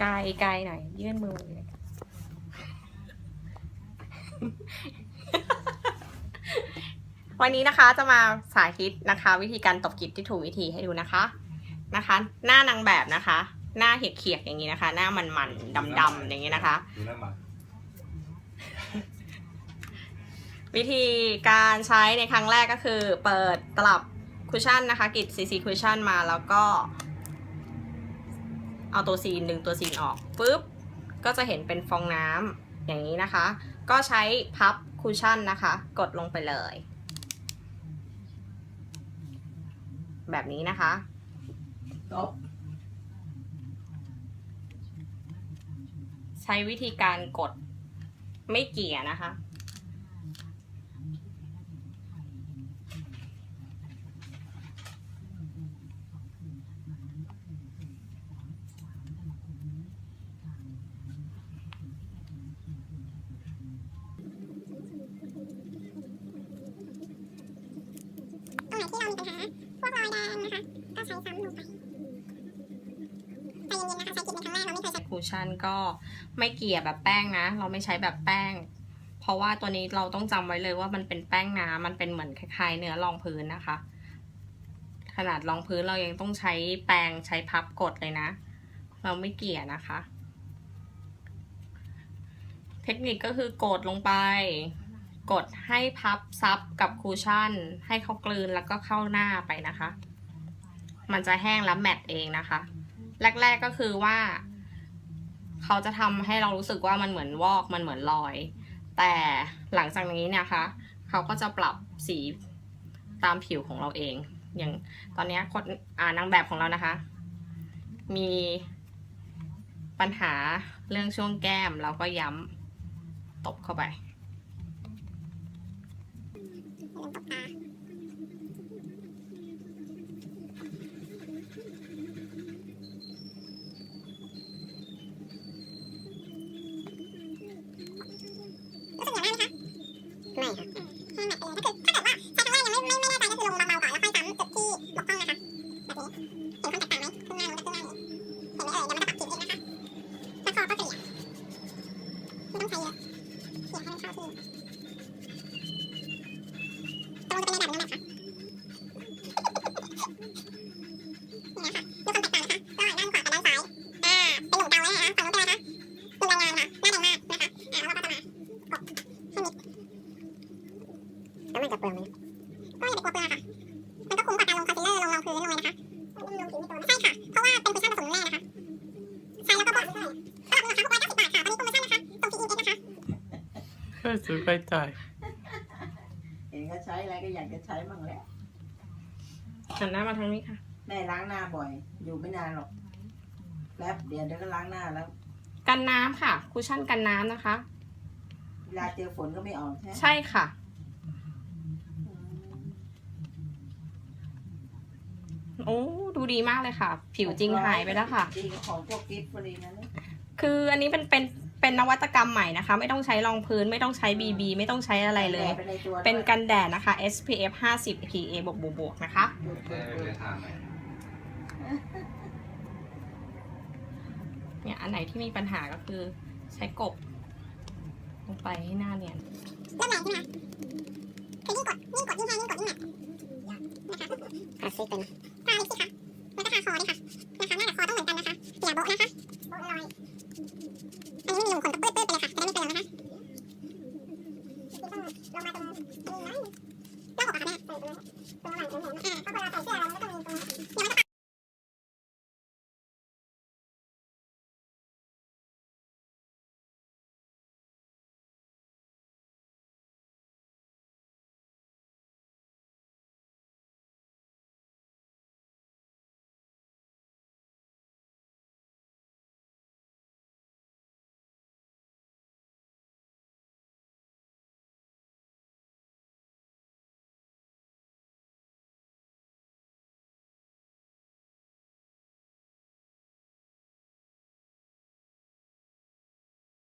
ไกลไกลหน่อย ยื่นมือเลยวันนี้นะคะจะมาสาธิตนะคะ วิธีการตบกิบที่ถูกวิธีให้ดูนะคะนะคะ หน้านางแบบนะคะ หน้าเหียกเขียกๆอย่างนี้นะคะ หน้ามันๆดำๆอย่างนี้นะคะ ดูหน้าหมาวิธีการใช้ในครั้งแรกก็คือ เปิดตลับ คุชชั่นนะคะกรีดซีซีคุชชั่นมาแล้วก็ เอาตัวซีนดึงตัวซีนออกปุ๊บก็จะเห็นเป็นฟองน้ำอย่างนี้นะคะ ก็ใช้พับคุชชั่นนะคะ กดลงไปเลย แบบนี้นะคะตบใช้วิธีการกดไม่เกี่ยนะคะ ตรงไหนที่เรามีปัญหา พ วกรอยแดงนะคะก็ใช้ซ้ำลงไปใจเย็นๆนะคะใส่กิมแมงเราไม่เคยใช้ฟูชั่นก็ไม่เกี่ยแบบแป้งนะ เราไม่ใช้แบบแป้ง เพราะว่าตัวนี้เราต้องจำไว้เลยว่ามันเป็นแป้งน้ำมันเป็นเหมือนคล้ายๆเนื้อรองพื้นนะคะ ขนาดรองพื้นเรายังต้องใช้แปรงใช้พับกดเลยนะ เราไม่เกี่ยนะคะ เทคนิคก็คือกดลงไป กดให้พับซับกับคูชั่น ให้เขากลืนแล้วก็เข้าหน้าไปนะคะ มันจะแห้งแล้วแมตต์เองนะคะ แรก ๆก็คือว่า เขาจะทำให้เรารู้สึกว่ามันเหมือนวอกมันเหมือนรอย แต่หลังจากนี้เนยนะคะ เขาก็จะปรับสีตามผิวของเราเอง อย่างตอนนี้คนอ่านางแบบของเรานะคะ มีปัญหาเรื่องช่วงแก้มเราก็ย้ำตบเข้าไป ลงตบตารู้สึกอย่างนั้นไหมคะไม่ค่ะ แล้วมันจะเปลืองไหมก็อย่าไปกลัวเปลืองค่ะ มันก็คุ้มกว่าการลงคอนซีลเลอร์ลงรองพื้นลงเลยนะคะใช่ค่ะ เพราะว่าเป็นคุชชั่นผสมแร่นะคะ ใช้แล้วก็บอกใช่ตลับราคา690บาทค่ะตอนนี้โปรโมชั่นนะคะส่งทีอีเอสนะคะซื้อไปจ่ายเห็นเขาใช้อะไรก็อยากจะใช้มั่งแหละหันหน้ามาทางนี้ค่ะ แม่ล้างหน้าบ่อย อยู่ไม่นานหรอกแป๊บเดี๋ยวเดี๋ยวก็ล้างหน้าแล้ว กันน้ำค่ะ คุชชั่นกันน้ำนะคะ เวลาเจอฝนก็ไม่ออกใช่ไหมใช่ค่ะ โอ้ดูดีมากเลยค่ะ ผิวจริงหายไปแล้วค่ะ จริงของพวกกิฟต์ฟรีนะเนี่ยคืออันนี้เป็นเป็นเป็นนวัตกรรมใหม่นะคะ ไม่ต้องใช้รองพื้นไม่ต้องใช้ BB ไม่ต้องใช้อะไรเลยแปะไปในตัวเป็นกันแดดนะคะ SPF 50 PA บวกบวกบวกนะคะได้เลยทานไหมเนี่ยอันไหนที่มีปัญหาก็คือใช้กบ ลงไปให้หน้าเนียน เริ่มแรงใช่ไหมคะคือยิ่งกดยิ่งกดยิ่งแรงยิ่งกดยิ่งหนักนะคะอะซีเป็น 好看。